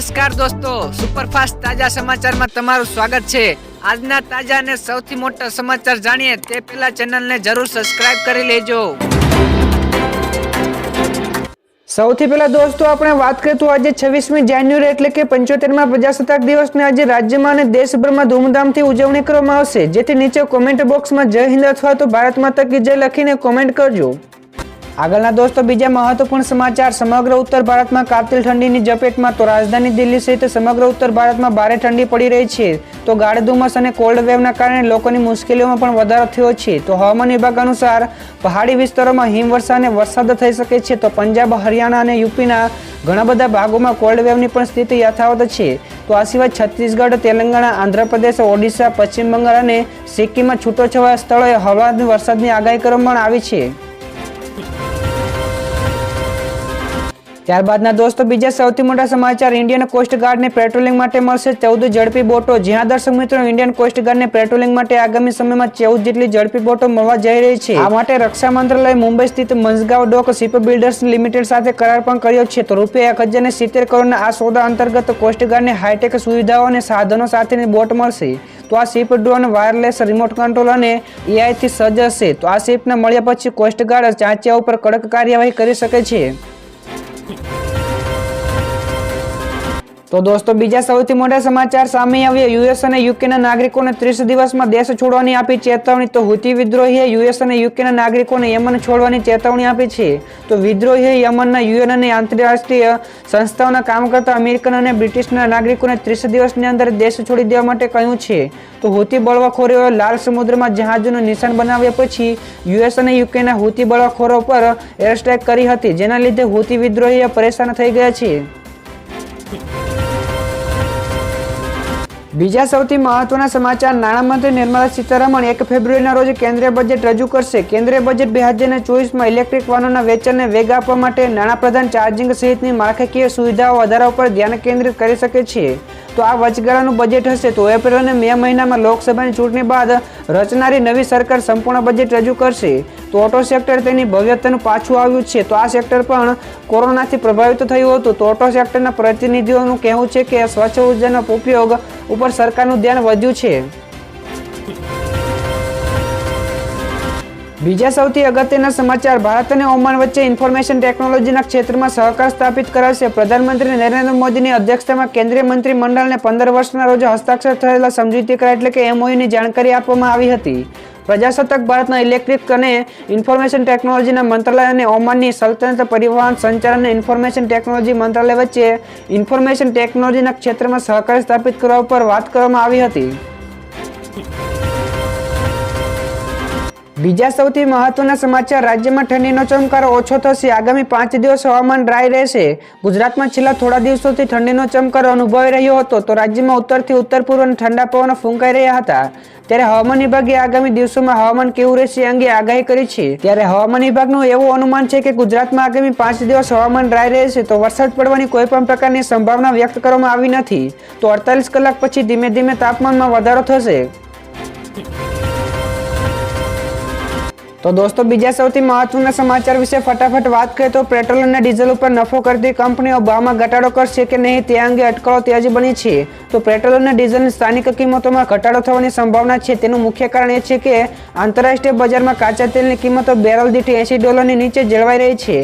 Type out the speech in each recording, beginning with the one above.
નમસ્કાર દોસ્તો, સુપરફાસ્ટ તાજા સમાચારમાં તમારું સ્વાગત છે. આજના તાજા અને સૌથી મોટા સમાચાર જાણીએ તે પહેલા ચેનલને જરૂર સબસ્ક્રાઇબ કરી લેજો. સૌથી પહેલા દોસ્તો, આપણે વાત કરીએ આજે છવ્વીસમી જાન્યુઆરી એટલે કે પંચોતેરમાં પ્રજાસત્તાક દિવસને આજે રાજ્યમાં અને દેશભરમાં ધૂમધામથી ઉજવણી કરવામાં આવશે. જેથી નીચે કોમેન્ટ બોક્સમાં જય હિન્દ અથવા તો ભારત માતા કી જય લખીને કોમેન્ટ કરજો. આગળના દોસ્તો, બીજા મહત્વપૂર્ણ સમાચાર. સમગ્ર ઉત્તર ભારતમાં કાતિલ ઠંડીની ઝપેટમાં તો રાજધાની દિલ્હી સહિત સમગ્ર ઉત્તર ભારતમાં ભારે ઠંડી પડી રહી છે. તો ગાઢ ધુમ્મસ અને કોલ્ડ વેવના કારણે લોકોની મુશ્કેલીઓમાં પણ વધારો થયો છે. તો હવામાન વિભાગ અનુસાર, પહાડી વિસ્તારોમાં હિમવર્ષા અને વરસાદ થઈ શકે છે. તો પંજાબ, હરિયાણા અને યુપીના ઘણા બધા ભાગોમાં કોલ્ડ વેવની પણ સ્થિતિ યથાવત છે. તો આ સિવાય છત્તીસગઢ, તેલંગાણા, આંધ્રપ્રદેશ, ઓડિશા, પશ્ચિમ બંગાળ અને સિક્કિમમાં છૂટોછવાયા સ્થળોએ હળવા વરસાદની આગાહી કરવામાં આવી છે. ત્યારબાદના દોસ્તો, બીજા સૌથી મોટા સમાચાર, ઇન્ડિયન કોસ્ટ ગાર્ડને પેટ્રોલિંગ માટે મળશે ચૌદ ઝડપી બોટો. જ્યાં દર્શક મિત્રો, ઇન્ડિયન કોસ્ટ ગાર્ડને પેટ્રોલિંગ માટે આગામી સમયમાં ચૌદ જેટલી ઝડપી બોટો મળવા જઈ રહી છે. આ માટે રક્ષા મંત્રાલય મુંબઈ સ્થિત Mazagon dock ship builders limited સાથે કરાર પણ કર્યો છે. તો રૂપિયા એક હજાર સિત્તેર કરોડના આ સોદા અંતર્ગત કોસ્ટ ગાર્ડને હાઈટેક સુવિધાઓ અને સાધનો સાથેની બોટ મળશે. તો આ ship drone, wireless, remote control અને એઆઈથી સજ્જ હશે. તો આ શિપને મળ્યા પછી કોસ્ટગાર્ડ ચાંચિયા ઉપર કડક કાર્યવાહી કરી શકે છે. Thank you. તો દોસ્તો, બીજા સૌથી મોટા સમાચાર સામે આવ્યા. યુએસ અને યુકેના નાગરિકોને ત્રીસ દિવસમાં દેશ છોડવાની આપી ચેતવણી. તો હુતી વિદ્રોહીએ યુએસ અને યુકેના નાગરિકોને યમન છોડવાની ચેતવણી આપી છે. તો વિદ્રોહીએ યમનના યુએન અને આંતરરાષ્ટ્રીય સંસ્થાઓના કામ કરતા અમેરિકન અને બ્રિટિશના નાગરિકોને ત્રીસ દિવસની અંદર દેશ છોડી દેવા માટે કહ્યું છે. તો હુતી બળવાખોરીઓએ લાલ સમુદ્રમાં જહાજોનું નિશાન બનાવ્યા પછી યુએસ અને યુકેના હુતી બળવાખોરો પર એરસ્ટ્રાઇક કરી હતી. જેના લીધે હુતી વિદ્રોહીઓ પરેશાન થઈ ગયા છે. બીજા સૌથી મહત્વના સમાચાર, નાણામંત્રી નિર્મલા સીતારમણ એક ફેબ્રુઆરીના રોજ કેન્દ્રીય બજેટ રજૂ કરશે. કેન્દ્રીય બજેટ બે હજાર ચોવીસમાં ઇલેક્ટ્રિક વાહનોના વેચાણને વેગ આપવા માટે નાણાપ્રધાન ચાર્જિંગ સહિતની માળખાકીય સુવિધાઓ વધારા પર ધ્યાન કેન્દ્રિત કરી શકે છે. તો આ વચગાળાનું બજેટ હશે. તો એપ્રિલ અને મે મહિનામાં લોકસભાની ચૂંટણી બાદ રચનારી નવી સરકાર સંપૂર્ણ બજેટ રજૂ કરશે. તો ઓટો સેક્ટર તેની ભવ્યતાનું પાછું આવ્યું છે. તો આ સેક્ટર પણ કોરોનાથી પ્રભાવિત થયું હતું. તો ઓટો સેક્ટરના પ્રતિનિધિઓનું કહેવું છે કે સ્વચ્છ ઉર્જાનો ઉપયોગ ઉપર સરકારનું ધ્યાન વધ્યું છે. બીજા સૌથી અગત્યના સમાચાર, ભારત અને ઓમાન વચ્ચે ઇન્ફોર્મેશન ટેકનોલોજીના ક્ષેત્રમાં સહકાર સ્થાપિત કરાશે. પ્રધાનમંત્રી નરેન્દ્ર મોદીની અધ્યક્ષતામાં કેન્દ્રીય મંત્રી મંડળને પંદર વર્ષના રોજ હસ્તાક્ષર થયેલા સમજૂતી કરાર એટલે કે એમઓયુની જાણકારી આપવામાં આવી હતી. પ્રજાસત્તાક ભારતના ઇલેક્ટ્રિક અને ઇન્ફોર્મેશન ટેકનોલોજીના મંત્રાલય અને ઓમાનની સલ્તનત પરિવહન સંચાર અને ઇન્ફોર્મેશન ટેકનોલોજી મંત્રાલય વચ્ચે ઇન્ફોર્મેશન ટેકનોલોજીના ક્ષેત્રમાં સહકાર સ્થાપિત કરવા પર વાત કરવામાં આવી હતી. બીજા સૌથી મહત્વના સમાચાર, રાજ્યમાં ઠંડીનો ચમકારો ઓછો થશે. આગામી પાંચ દિવસ હવામાન ડ્રાય રહેશે. ગુજરાતમાં છેલ્લા થોડા દિવસોથી ઠંડીનો ચમકારો અનુભવાઈ રહ્યો હતો. તો રાજ્યમાં ઉત્તરથી ઉત્તર પૂર્વ ઠંડા પવનો ફૂંકાઈ રહ્યા હતા. ત્યારે હવામાન વિભાગે આગામી દિવસોમાં હવામાન કેવું રહેશે અંગે આગાહી કરી છે. ત્યારે હવામાન વિભાગનું એવું અનુમાન છે કે ગુજરાતમાં આગામી પાંચ દિવસ હવામાન ડ્રાય રહેશે તો વરસાદ પડવાની કોઈ પણ પ્રકારની સંભાવના વ્યક્ત કરવામાં આવી નથી. તો અડતાલીસ કલાક પછી ધીમે ધીમે તાપમાનમાં વધારો થશે. તો દોસ્તો, બીજા સૌથી મહત્વના સમાચાર વિશે ફટાફટ વાત કરીએ તો પેટ્રોલ અને ડીઝલ ઉપર નફો કરતી કંપનીઓ ભાવમાં ઘટાડો કરશે કે નહીં તે અંગે અટકળો ત્યાજી બની છે. તો પેટ્રોલ અને ડીઝલની સ્થાનિક કિંમતોમાં ઘટાડો થવાની સંભાવના છે. તેનું મુખ્ય કારણ એ છે કે આંતરરાષ્ટ્રીય બજારમાં કાચા તેલની કિંમતો બેરલ દીઠ એંશી ડોલરની નીચે જળવાઈ રહી છે.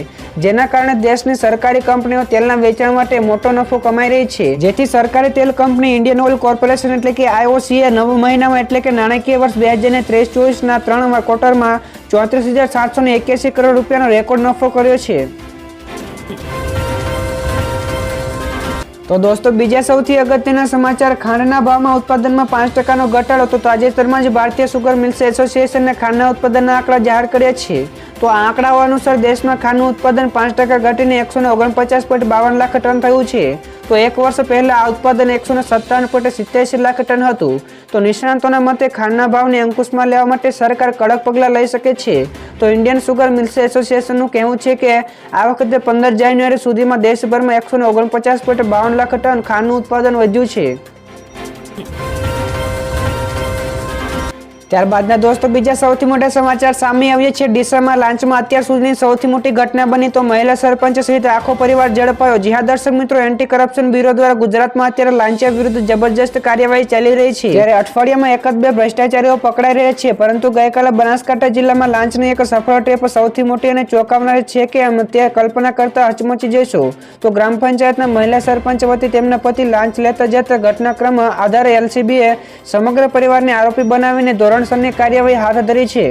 જેના કારણે દેશની સરકારી કંપનીઓ તેલના વેચાણ માટે મોટો નફો કમાઈ રહી છે. જેથી સરકારી તેલ કંપની ઇન્ડિયન ઓઇલ કોર્પોરેશન એટલે કે આઈઓસીએ નવ મહિનામાં એટલે કે નાણાકીય વર્ષ બે હજાર ત્રેવીસ ચોવીસના ત્રણ ક્વાર્ટરમાં ચોત્રીસ હજાર સાતસો ને એક્યાસી કરોડ રૂપિયાનો રેકોર્ડ નફો કર્યો છે. તો દોસ્તો, બીજા સૌથી અગત્યના સમાચાર. ખાંડના ભાવમાં ઉત્પાદનમાં પાંચ ટકાનો ઘટાડો, તો તાજેતરમાં જ ભારતીય સુગર મિલ્સ એસોસિએશનને ખાંડના ઉત્પાદનના આંકડા જાહેર કર્યા છે. તો આંકડાઓ અનુસાર દેશમાં ખાંડનું ઉત્પાદન પાંચ ટકા ઘટીને એકસો ને ઓગણપચાસ પોઈન્ટ બાવન લાખ ટન થયું છે. તો એક વર્ષ પહેલાં આ ઉત્પાદન એકસો ને સત્તાવન પોઈન્ટ સિત્યાસી લાખ ટન હતું. તો નિષ્ણાતોના મતે ખાંડના ભાવને અંકુશમાં લેવા માટે સરકાર કડક પગલાં લઈ શકે છે. તો ઇન્ડિયન સુગર મિલ્સ એસોસિએશનનું કહેવું છે કે આ વખતે પંદર જાન્યુઆરી સુધીમાં દેશભરમાં એકસો ને ઓગણપચાસ પોઈન્ટ બાવન લાખ ટન ખાંડનું ઉત્પાદન વધ્યું છે. ત્યારબાદના દોસ્તો, બીજા સૌથી મોટા સમાચાર સામે આવ્યા છે. ડીસામાં લાંચમાં અત્યાર સુધીની સૌથી મોટી ઘટના બની તો મહિલા સરપંચ સહિત આખો પરિવાર ઝડપાયો. જી દર્શક મિત્રો એન્ટી કરપ્શન બ્યુરો દ્વારા ગુજરાતમાં અત્યારે લાંચિયા વિરુદ્ધ જબરજસ્ત કાર્યવાહી ચાલી રહી છે. ત્યારે અઠવાડિયામાં એક જ બે ભ્રષ્ટાચારીઓ પકડાઈ રહ્યા છે, પરંતુ ગઈકાલે બનાસકાંઠા જિલ્લામાં લાંચની એક સફળ ટ્રેપ સૌથી મોટી અને ચોંકાવનારી છે કે અમે તે કલ્પના કરતા હચમચી જઈશો. તો ગ્રામ પંચાયતના મહિલા સરપંચ વતી તેમના પતિ લાંચ લેતા જતા ઘટનાક્રમ આધારે એલસીબીએ સમગ્ર પરિવારને આરોપી બનાવીને ધોરણસરની કાર્યવાહી હાથ ધરી છે.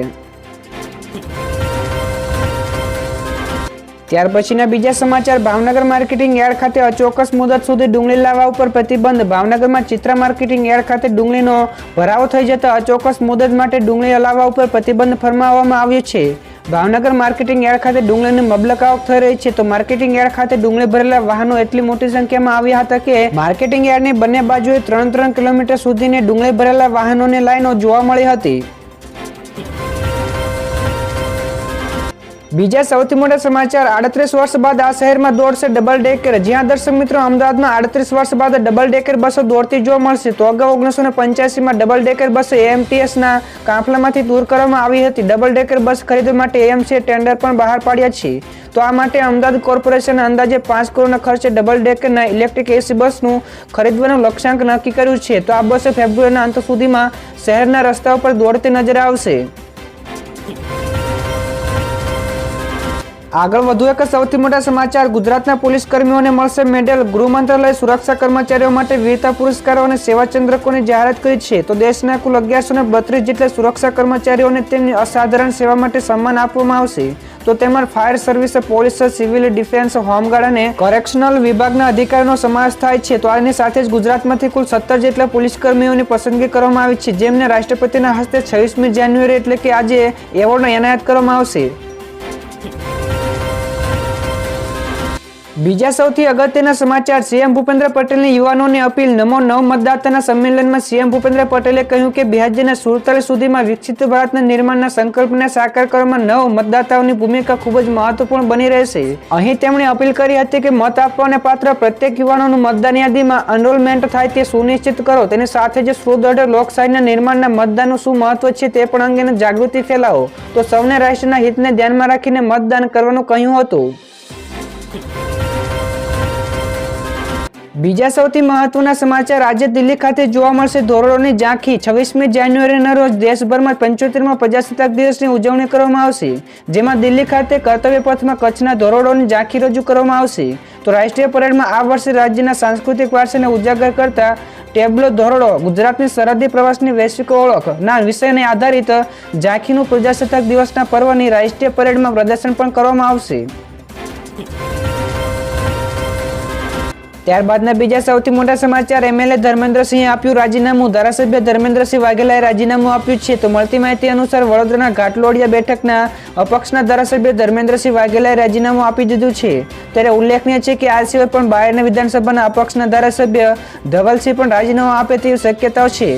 ત્યાર પછીના બીજા સમાચાર, ભાવનગર માર્કેટિંગ યાર્ડ ખાતે અચોક્કસ મુદત સુધી ડુંગળી લાવવા ઉપર પ્રતિબંધ. ભાવનગરમાં ચિત્રા માર્કેટિંગ યાર્ડ ખાતે ડુંગળીનો ભરાવો થઈ જતા અચોક્કસ મુદત માટે ડુંગળી લાવવા ઉપર પ્રતિબંધ ફરમાવવામાં આવ્યો છે. ભાવનગર માર્કેટિંગ યાર્ડ ખાતે ડુંગળીની મબલક આવક થઈ રહી છે. તો માર્કેટિંગ યાર્ડ ખાતે ડુંગળી ભરેલા વાહનો એટલી મોટી સંખ્યામાં આવ્યા હતા કે માર્કેટિંગ યાર્ડની બંને બાજુએ ત્રણ ત્રણ કિલોમીટર સુધીની ડુંગળી ભરેલા વાહનોની લાઈનો જોવા મળી હતી. બીજા સૌથી મોટા સમાચાર આડત્રીસ વર્ષ બાદ આ શહેરમાં દોડશે ડબલ ડેકર જ્યાં દર્શક મિત્રો અમદાવાદમાં આડત્રીસ વર્ષ બાદ ડબલ ડેકર બસો દોડતી જોવા મળશે. તો અગાઉ ઓગણીસો ને પંચ્યાસીમાં ડબલ ડેકર બસ એએમટીએસના કાફલામાંથી દૂર કરવામાં આવી હતી. ડબલ ડેકર બસ ખરીદવા માટે એએમસીએ ટેન્ડર પણ બહાર પાડ્યા છે. તો આ માટે અમદાવાદ કોર્પોરેશને અંદાજે પાંચ કરોડના ખર્ચે ડબલ ડેકરના ઇલેક્ટ્રિક એસી બસનું ખરીદવાનું લક્ષ્યાંક નક્કી કર્યું છે. તો આ બસ ફેબ્રુઆરીના અંત સુધીમાં શહેરના રસ્તાઓ પર દોડતી નજર આવશે. આગળ વધુ એક સૌથી મોટા સમાચાર. ગુજરાતના પોલીસ કર્મીઓને મળશે મેડલ. ગૃહ મંત્રાલય સુરક્ષા કર્મચારીઓ માટે વીરતા પુરસ્કારો અને સેવા ચંદ્રકોની જાહેરાત કરી છે. તો દેશના કુલ અગિયારસો બત્રીસ જેટલા સુરક્ષા કર્મચારીઓને તેમની અસાધારણ સેવા માટે સન્માન આપવામાં આવશે. તો તેમાં fire service, police, civil defence, home guard અને કરેક્શનલ વિભાગના અધિકારીનો સમાવેશ થાય છે. તો આની સાથે જ ગુજરાતમાંથી કુલ સત્તર જેટલા પોલીસ કર્મીઓની પસંદગી કરવામાં આવી છે. જેમને રાષ્ટ્રપતિના હસ્તે છવ્વીસમી જાન્યુઆરી એટલે કે આજે એવોર્ડ એનાયત કરવામાં આવશે. બીજા સૌથી અગત્યના સમાચાર, સીએમ ભૂપેન્દ્ર પટેલની યુવાનોની અપીલ. નમો નવ મતદાતાના સંમેલનમાં સીએમ ભૂપેન્દ્ર પટેલે કહ્યું કે બે હજારના સુડતાલીસ સુધીમાં વિકસિત ભારતના નિર્માણના સંકલ્પને સાકાર કરવામાં નવ મતદાતાઓની ભૂમિકા ખૂબ જ મહત્વપૂર્ણ બની રહેશે. અહીં તેમણે અપીલ કરી હતી કે મત આપવાને પાત્ર પ્રત્યેક યુવાનોનું મતદાન યાદીમાં એનરોલમેન્ટ થાય તે સુનિશ્ચિત કરો. તેની સાથે જ સુદૃઢ લોકશાહીના નિર્માણના મતદાનનું શું મહત્વ છે તે પણ અંગેની જાગૃતિ ફેલાવો. તો સૌને રાષ્ટ્રના હિતને ધ્યાનમાં રાખીને મતદાન કરવાનું કહ્યું હતું. બીજા સૌથી મહત્વના સમાચાર આજે દિલ્હી ખાતે જોવા મળશે. ધોરડોની ઝાંખી, છવ્વીસમી જાન્યુઆરીના રોજ દેશભરમાં પંચોતેરમાં પ્રજાસત્તાક દિવસની ઉજવણી કરવામાં આવશે, જેમાં દિલ્હી ખાતે કર્તવ્ય પથમાં કચ્છના ધોરડોની ઝાંખી રજૂ કરવામાં આવશે. તો રાષ્ટ્રીય પરેડમાં આ વર્ષે રાજ્યના સાંસ્કૃતિક વારસાને ઉજાગર કરતા ટેબ્લો ધોરડો, ગુજરાતની સરહદી પ્રવાસની વૈશ્વિક ઓળખના વિષયને આધારિત ઝાંખીનું પ્રજાસત્તાક દિવસના પર્વની રાષ્ટ્રીય પરેડમાં પ્રદર્શન પણ કરવામાં આવશે. ત્યારબાદના બીજા સૌથી મોટા સમાચાર. એમએલએ ધર્મેન્દ્રસિંહે આપ્યું રાજીનામું. ધારાસભ્ય ધર્મેન્દ્રસિંહ વાઘેલાએ રાજીનામું આપ્યું છે. તો મળતી માહિતી અનુસાર વડોદરાના ઘાટલોડિયા બેઠકના અપક્ષના ધારાસભ્ય ધર્મેન્દ્રસિંહ વાઘેલાએ રાજીનામું આપી દીધું છે. ત્યારે ઉલ્લેખનીય છે કે આ સિવાય પણ બાયડના વિધાનસભાના અપક્ષના ધારાસભ્ય ધવલસિંહ પણ રાજીનામું આપે તેવી શક્યતાઓ છે.